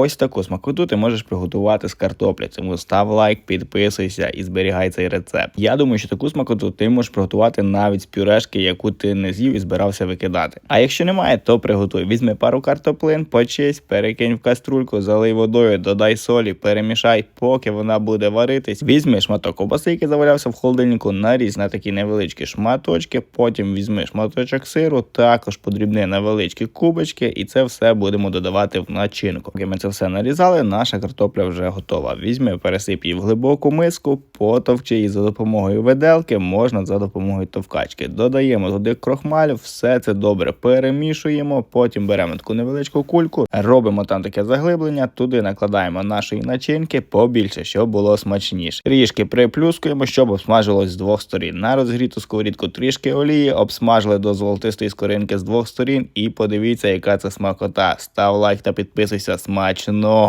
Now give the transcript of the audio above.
Ось таку смакоту ти можеш приготувати з картоплі. Тому став лайк, підписуйся і зберігай цей рецепт. Я думаю, що таку смакоту ти можеш приготувати навіть з пюрешки, яку ти не з'їв і збирався викидати. А якщо немає, то приготуй. Візьми пару картоплин, почисть, перекинь в каструльку, залий водою, додай солі, перемішай, поки вона буде варитись. Візьми шматок ковбаси, який завалявся в холодильнику, нарізь на такі невеличкі шматочки. Потім візьми шматочок сиру, також подрібни на величкі кубочки, і це все будемо додавати в начинку. Ми це все нарізали, наша картопля вже готова. Візьми, пересип її в глибоку миску, потовчи її за допомогою виделки, можна за допомогою товкачки. Додаємо туди крохмаль, все це добре перемішуємо. Потім беремо таку невеличку кульку, робимо там таке заглиблення, туди накладаємо нашої начинки побільше, щоб було смачніше. Трішки приплюскуємо, щоб обсмажилось з двох сторін. На розгріту сковорідку трішки олії, обсмажили до золотистої скоринки з двох сторін. І подивіться, яка це смакота. Став лайк та підписуйся 知道。